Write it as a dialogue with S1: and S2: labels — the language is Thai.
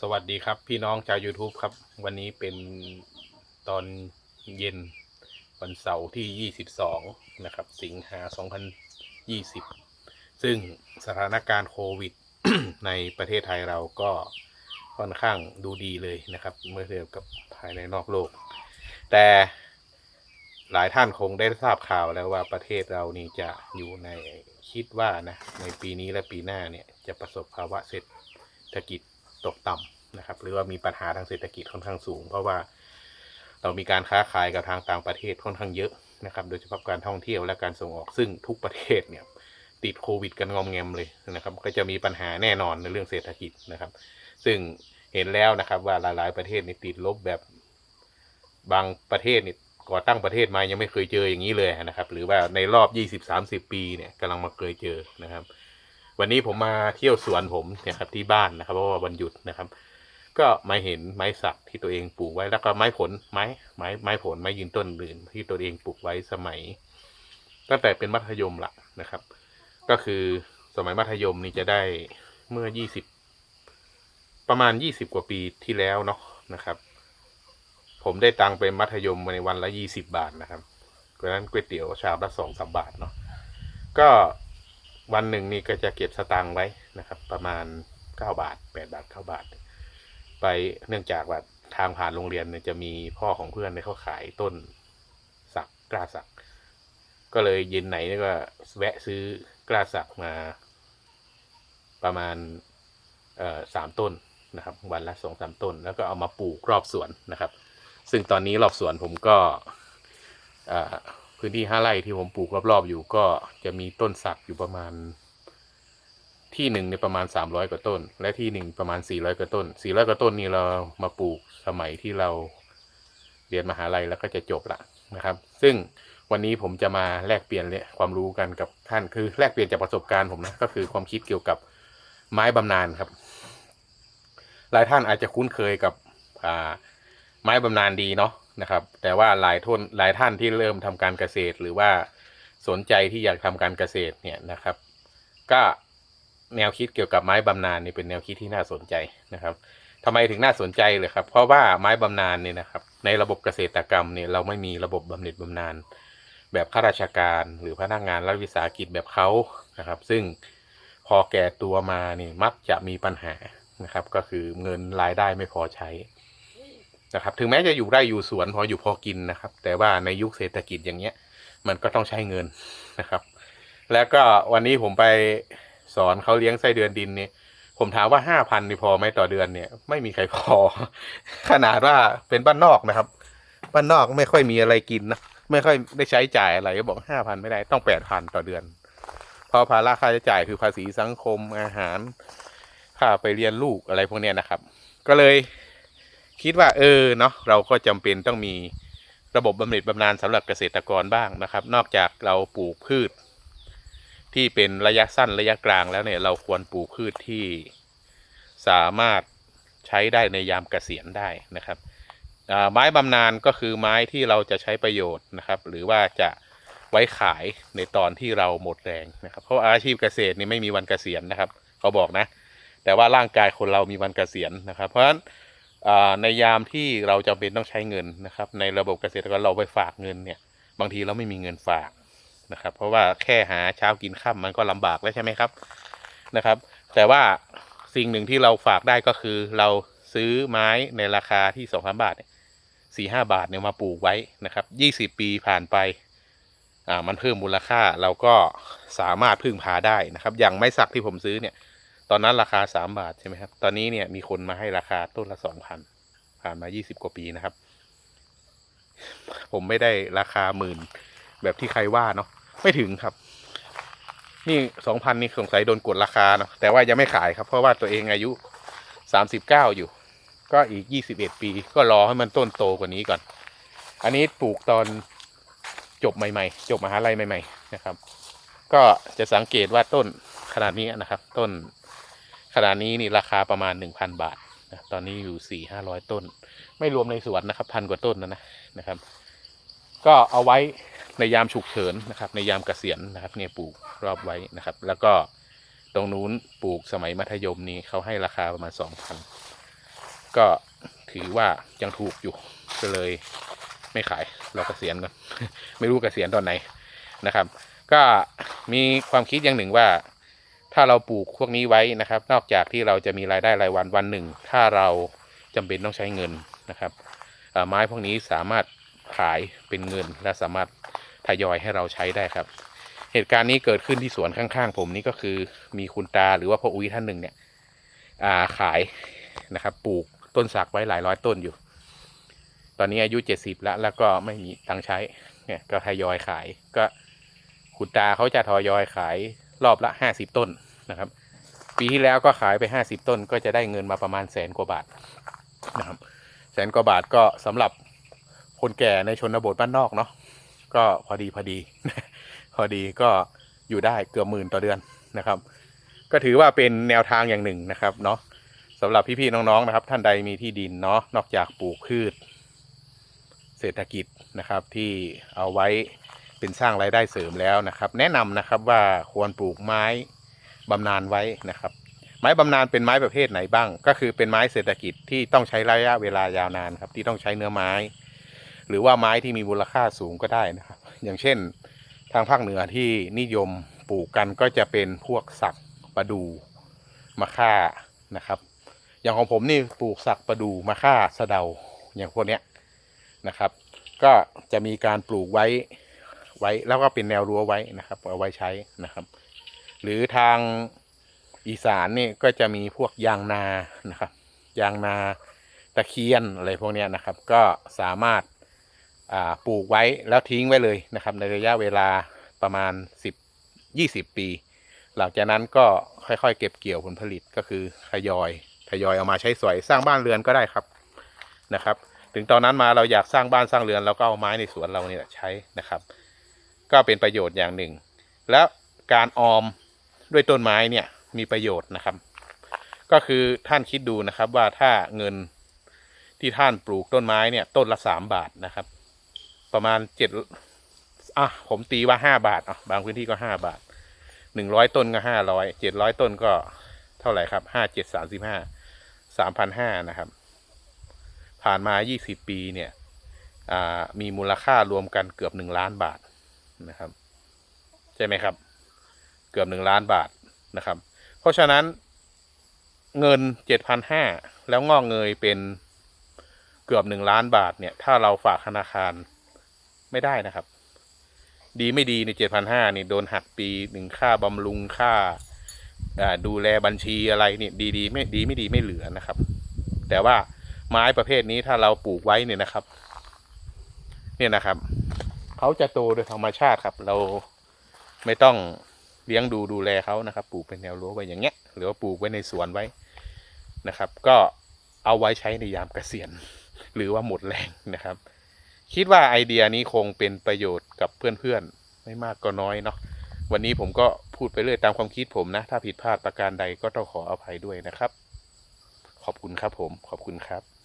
S1: สวัสดีครับพี่น้องชาว YouTube ครับ วันนี้เป็นตอนเย็นวันเสาร์ที่ 22 นะครับ สิงหา 2020 ซึ่งสถานการณ์โควิด ในประเทศไทยเราก็ค่อนข้างดูดีเลยนะครับ เมื่อเทียบกับภายในนอกโลก แต่หลายท่านคงได้ทราบข่าวแล้วว่าประเทศเรานี่จะอยู่ในคิดว่านะในปีนี้และปีหน้าเนี่ยจะประสบภาวะเศรษฐกิจ ตกต่ำนะครับ หรือว่ามีปัญหาทางเศรษฐกิจค่อนข้างสูง เพราะว่าเรามีการค้าขายกับทางต่างประเทศค่อนข้างเยอะนะครับ โดยเฉพาะการท่องเที่ยวและการส่งออกซึ่งทุกประเทศเนี่ยติดโควิดกันงอมแงมเลยนะครับ ก็จะมีปัญหาแน่นอนในเรื่องเศรษฐกิจนะครับ ซึ่งเห็นแล้วนะครับว่าหลาย ๆ ประเทศนี่ติดลบแบบบางประเทศนี่ก่อตั้งประเทศมายังไม่เคยเจออย่างนี้เลยนะครับ หรือว่าในรอบ 20-30 ปีเนี่ยกำลังมาเคยเจอนะครับ วันนี้ผมมาเที่ยวสวนผมเนี่ยครับที่บ้านนะครับเพราะว่าวันหยุดนะครับ ก็มาเห็นไม้สักที่ตัวเองปลูกไว้แล้วก็ไม้ผลไม้ไม้ไม้ผลไม้ยืนต้นอื่นที่ตัวเองปลูกไว้สมัย ตั้งแต่เป็นมัธยมละนะครับ ก็คือสมัยมัธยมนี่จะได้เมื่อ20ประมาณ20กว่าปีที่แล้วเนาะนะครับ ผมได้ตังค์เป็นมัธยมในวันละ20บาทนะครับเพราะฉะนั้นก๋วยเตี๋ยวชามละสองสามบาทเนาะก็ วันหนึ่งนี่ก็จะเก็บสตางค์ไว้นะครับ ประมาณ 9 บาท 8 บาท 9 บาท ไปเนื่องจากว่าทางผ่านโรงเรียนเนี่ยจะมีพ่อของเพื่อนเนี่ยเขาขายต้นสักกล้าสัก ก็เลยเย็นไหนนี่ก็แวะซื้อกล้าสักมา ประมาณสามต้นนะครับ วันละสองสามต้น แล้วก็เอามาปลูกรอบสวนนะครับ ซึ่งตอนนี้รอบสวนผมก็ พื้นที่ห้าไร่ที่ผมปลูกรอบๆอยู่ก็จะมีต้นสักอยู่ประมาณ ที่หนึ่งในประมาณสามร้อยกว่าต้น และที่หนึ่งประมาณสี่ร้อยกว่าต้นสี่ร้อยกว่าต้นนี่เรามาปลูกสมัยที่เราเรียนมหาลัยแล้วก็จะจบละนะครับ ซึ่งวันนี้ผมจะมาแลกเปลี่ยนเนี่ยความรู้กันกับท่านคือแลกเปลี่ยนจากประสบการณ์ผมนะก็คือความคิดเกี่ยวกับไม้บำนาญครับ หลายท่านอาจจะคุ้นเคยกับไม้บำนาญดีเนาะ นะครับ แต่ว่าหลายท่านหลายท่านที่เริ่มทำการเกษตร หรือว่าสนใจที่อยากทำการเกษตรเนี่ยนะครับ ก็แนวคิดเกี่ยวกับไม้บำนาญนี่เป็นแนวคิดที่น่าสนใจนะครับทำไมถึงน่าสนใจเลยครับ เพราะว่าไม้บำนาญเนี่ยนะครับ ในระบบเกษตรกรรมเนี่ยเราไม่มีระบบบำเหน็จบำนาญแบบข้าราชการหรือพนักงานรัฐวิสาหกิจแบบเขานะครับ ซึ่งพอแก่ตัวมานี่มักจะมีปัญหานะครับ ก็คือเงินรายได้ไม่พอใช้ นะครับ ถึงแม้จะอยู่ไร่อยู่สวนพออยู่พอกินนะครับ แต่ว่าในยุคเศรษฐกิจอย่างเงี้ย มันก็ต้องใช้เงินนะครับ แล้วก็วันนี้ผมไปสอนเขาเลี้ยงไส้เดือนดินเนี่ยผมถามว่าห้าพันนี่พอไหมต่อเดือนเนี่ย ไม่มีใครพอ ขนาดว่าเป็นบ้านนอกนะครับ บ้านนอกไม่ค่อยมีอะไรกินนะไม่ค่อยได้ใช้จ่ายอะไรก็บอกห้าพันไม่ได้ต้องแปดพันต่อเดือน เพราะภาระค่าใช้จ่ายคือภาษีสังคมอาหารค่าไปเรียนลูกอะไรพวกเนี้ยนะครับ ก็เลย คิดว่าเออเนาะเราก็จำเป็นต้องมีระบบบำเหน็จบำนาญสำหรับเกษตรกรบ้างนะครับ นอกจากเราปลูกพืช ที่เป็นระยะสั้นระยะกลางแล้วเนี่ยเราควรปลูกพืชที่สามารถใช้ได้ในยามเกษียณได้นะครับไม้บำนาญก็คือไม้ที่เราจะใช้ประโยชน์นะครับ หรือว่าจะไว้ขายในตอนที่เราหมดแรงนะครับ เพราะอาชีพเกษตรนี่ไม่มีวันเกษียณนะครับ เขาบอกนะ แต่ว่าร่างกายคนเรามีวันเกษียณนะครับ เพราะฉะนั้น ในยามที่เราจำเป็นต้องใช้เงินนะครับ ในระบบเกษตรกรเราไปฝากเงินเนี่ย บางทีเราไม่มีเงินฝากนะครับ เพราะว่าแค่หาเช้ากินข้ามันก็ลำบากแล้วใช่ไหมครับนะครับ แต่ว่าสิ่งหนึ่งที่เราฝากได้ก็คือเราซื้อไม้ในราคาที่สองพันบาทสี่ห้าบาทเนี่ยมาปลูกไว้นะครับยี่สิบปีผ่านไปอ่ามันเพิ่มมูลค่าเราก็สามารถพึ่งพาได้นะครับ อย่างไม้สักที่ผมซื้อเนี่ย ตอนนั้นราคาสามบาทใช่ไหมครับ ตอนนี้เนี่ยมีคนมาให้ราคาต้นละสองพันผ่านมายี่สิบกว่าปีนะครับ ผมไม่ได้ราคาหมื่น แบบที่ใครว่าเนาะไม่ถึงครับ นี่สองพันนี่สงสัยโดนกดราคาเนาะแต่ว่ายังไม่ขายครับ เพราะว่าตัวเองอายุสามสิบเก้าอยู่ ก็อีกยี่สิบเอ็ดปี ก็รอให้มันต้นโตกว่านี้ก่อน อันนี้ปลูกตอนจบใหม่ ๆ จบมหาลัยใหม่ ๆ นะครับ ก็จะสังเกตว่าต้นขนาดนี้นะครับ ต้น ขนาดนี้นี่ราคาประมาณหนึ่งพันบาทนะตอนนี้อยู่สี่ห้าร้อยต้น ไม่รวมในสวนนะครับพันกว่าต้นนะนะนะครับ ก็เอาไว้ในยามฉุกเฉินนะครับ ในยามเกษียณนะครับ เนี่ยปลูกรอบไว้นะครับ แล้วก็ตรงนู้นปลูกสมัยมัธยมนี่เขาให้ราคาประมาณสองพันก็ถือว่ายังถูกอยู่ก็เลยไม่ขายเราเกษียณก่อนไม่รู้เกษียณตอนไหนนะครับ ก็มีความคิดอย่างหนึ่งว่า ถ้าเราปลูกพวกนี้ไว้นะครับ นอกจากที่เราจะมีรายได้รายวันวันหนึ่ง ถ้าเราจำเป็นต้องใช้เงินนะครับไม้พวกนี้สามารถขายเป็นเงินและสามารถทยอยให้เราใช้ได้ครับ เหตุการณ์นี้เกิดขึ้นที่สวนข้างๆ ผมนี่ก็คือมีคุณตาหรือว่าพ่ออุ้ยท่านหนึ่งเนี่ยาขายนะครับ ปลูกต้นสักไว้หลายร้อยต้นอยู่ ตอนนี้อายุเจ็ดสิบแล้วแล้วก็ไม่มีตังใช้เนี่ยก็ทยอยขายก็คุณตาเขาจะทยอยขายรอบละห้าสิบต้น นะครับ ปีที่แล้วก็ขายไปห้าสิบต้นก็จะได้เงินมาประมาณแสนกว่าบาทนะครับแสนกว่าบาทก็สำหรับคนแก่ในชนบทบ้านนอกเนาะก็พอดีพอดีพอดีก็อยู่ได้เกือบหมื่นต่อเดือนนะครับ ก็ถือว่าเป็นแนวทางอย่างหนึ่งนะครับเนาะสำหรับพี่ๆน้องๆนะครับ ท่านใดมีที่ดินเนาะนอกจากปลูกพืช เศรษฐกิจนะครับที่เอาไว้เป็นสร้างรายได้เสริมแล้วนะครับ แนะนำนะครับว่าควรปลูกไม้ บำนาญไว้นะครับ ไม้บำนาญเป็นไม้ประเภทไหนบ้าง ก็คือเป็นไม้เศรษฐกิจที่ต้องใช้ระยะเวลายาวนานครับที่ต้องใช้เนื้อไม้ หรือว่าไม้ที่มีมูลค่าสูงก็ได้นะครับ อย่างเช่น ทางภาคเหนือที่นิยมปลูกกันก็จะเป็นพวกสักประดูมะค่านะครับ อย่างของผมนี่ปลูกสักประดูมะค่าสะเดาอย่างพวกเนี้ยนะครับ ก็จะมีการปลูกไว้ไว้แล้วก็เป็นแนวรั้วไว้นะครับเอาไว้ใช้นะครับ หรือทางอีสานนี่ก็จะมีพวกยางนานะครับ ยางนาตะเคียนอะไรพวกนี้นะครับ ก็สามารถาปลูกไว้แล้วทิ้งไว้เลยนะครับ ในระยะเวลาประมาณ 10 20 ปี หลังจากนั้นก็ค่อยๆ เก็บเกี่ยวผลผลิตก็คือทยอยทยอยเอามาใช้สอยสร้างบ้านเรือนก็ได้ครับนะครับ ถึงตอนนั้นมาเราอยากสร้างบ้านสร้างเรือนเราก็เอาไม้ในสวนเราเนี่ยใช้นะครับ ก็เป็นประโยชน์อย่างหนึ่ง แล้วการออม ด้วยต้นไม้เนี่ยมีประโยชน์นะครับ ก็คือท่านคิดดูนะครับว่าถ้าเงินที่ท่านปลูกต้นไม้เนี่ยต้นละสามบาทนะครับ ประมาณเจ็ดอะผมตีว่าห้าบาทอะบางพื้นที่ก็ห้าบาทหนึ่งร้อยต้นก็ห้าร้อยเจ็ดร้อยต้นก็เท่าไหร่ครับห้าเจ็ดสามสิบห้าสามพันห้านะครับ ผ่านมายี่สิบปีเนี่ยอ่ามีมูลค่ารวมกันเกือบหนึ่งล้านบาทนะครับ ใช่ไหมครับ กือบหนึ่งล้านบาทนะครับ เพราะฉะนั้นเงินเจ็ดพันห้าแล้วงอกเงยเป็นเกือบหนึ่งล้านบาทเนี่ย ถ้าเราฝากธนาคารไม่ได้นะครับ ดีไม่ดีในเจ็ดพันห้านี่โดนหักปีหนึ่งค่าบำรุงค่าดูแลบัญชีอะไรนี่ดีดีไม่ดีไม่ดีไม่เหลือนะครับ แต่ว่าไม้ประเภทนี้ถ้าเราปลูกไว้เนี่ยนะครับ เนี่ยนะครับเขาจะโตโดยธรรมชาติครับ เราไม่ต้อง เลี้ยงดูดูแลเขานะครับ ปลูกเป็นแนวรั้วไว้อย่างเงี้ย หรือว่าปลูกไว้ในสวนไว้นะครับ ก็เอาไว้ใช้ในยามเกษียณ หรือว่าหมดแรงนะครับ คิดว่าไอเดียนี้คงเป็นประโยชน์กับเพื่อนๆไม่มากก็น้อยเนาะวันนี้ผมก็พูดไปเรื่อยตามความคิดผมนะ ถ้าผิดพลาดประการใดก็ต้องขออภัยด้วยนะครับ ขอบคุณครับผม ขอบคุณครับ